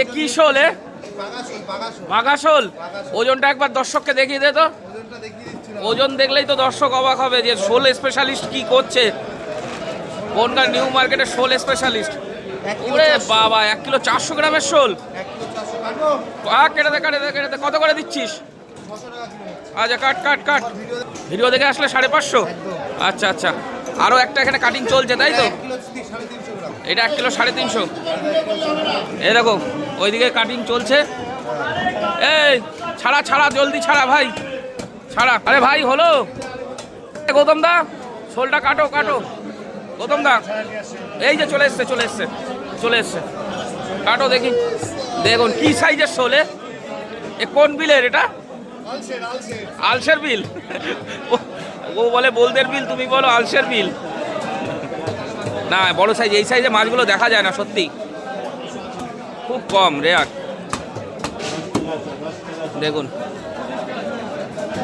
এ কি শোল এ? বাঘা শোল ওজনটা একবার দর্শককে দেখিয়ে দে তো। ওজন দেখলেই তো দর্শক অবাক হবে যে শোল স্পেশালিস্ট কি করছে। কোনকার নিউ মার্কেটের শোল স্পেশালিস্ট ওরে বাবা এক কিলো চারশো গ্রামের শোল। কেটে। দে কেটে দে কেটে দে। কত করে দিচ্ছিস? আচ্ছা কাট কাট কাট। ভিডিও দেখে আসলে সাড়ে পাঁচশো? আচ্ছা আচ্ছা। আরও একটা এখানে কাটিং চলছে তাই তো? এটা এক কিলো সাড়ে তিনশো। দেখো ওইদিকে কাটিং চলছে। এই, ছাড়া ছাড়া, জলদি ছাড়া ভাই। ছাড়া। আরে ভাই, হলো। গৌতম দা, শোলটা কাটো কাটো। গৌতম দা, এই যে চলে এসছে চলে এসছে চলে এসছে। কাটো দেখি। দেখুন, কি সাইজের শোলে, এ? কোন বিলের এটা? আলসের বিল। ও বলে বোলদের বিল, তুমি বলো আলসের বিল। না, বড় সাইজ এই সাইজে মাছগুলো দেখা যায় না, সত্যি। খুব কম রেয়ার দেখুন।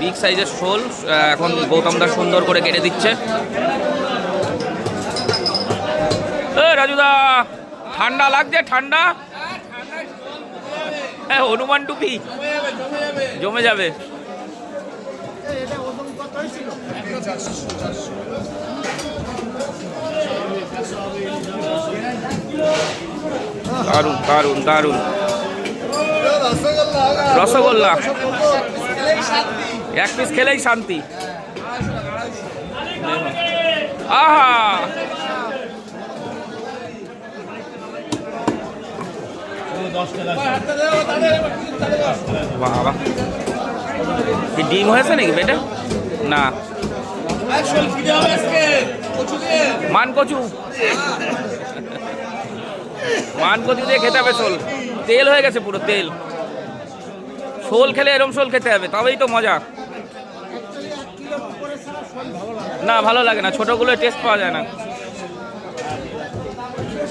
বিগ সাইজের শোল এখন গৌতমদা সুন্দর করে কেটে দিচ্ছে। রাজুদা, ঠান্ডা লাগছে, ঠান্ডা? হ্যাঁ হনুমান টুপি। জমে যাবে। দারুণ দারুণ দারুণ। রসগোল্লা। এক পিস খেলেই শান্তি। আহা। বাবা। ডিম হয়েছে নাকি বেটা? না। মান কচু মান গতি দিয়ে খেতে হবে শোল। তেল হয়ে গেছে পুরো তেল। শোল খেলে এরম শোল খেতে হবে, তবেই তো মজা। না, ভালো লাগে না ছোটগুলো টেস্ট পাওয়া যায় না।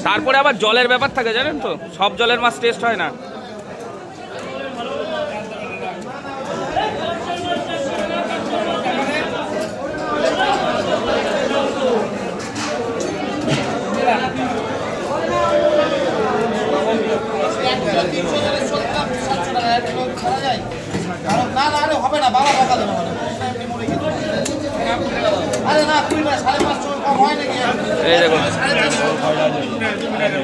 তারপরে আবার জলের ব্যাপার থাকে, জানেন তো? সব জলের মাছ টেস্ট হয় না। না না আরে হবে না বাবা টাকা দেবে আরে না কুড়ি না সাড়ে পাঁচশো কম হয় নাকি?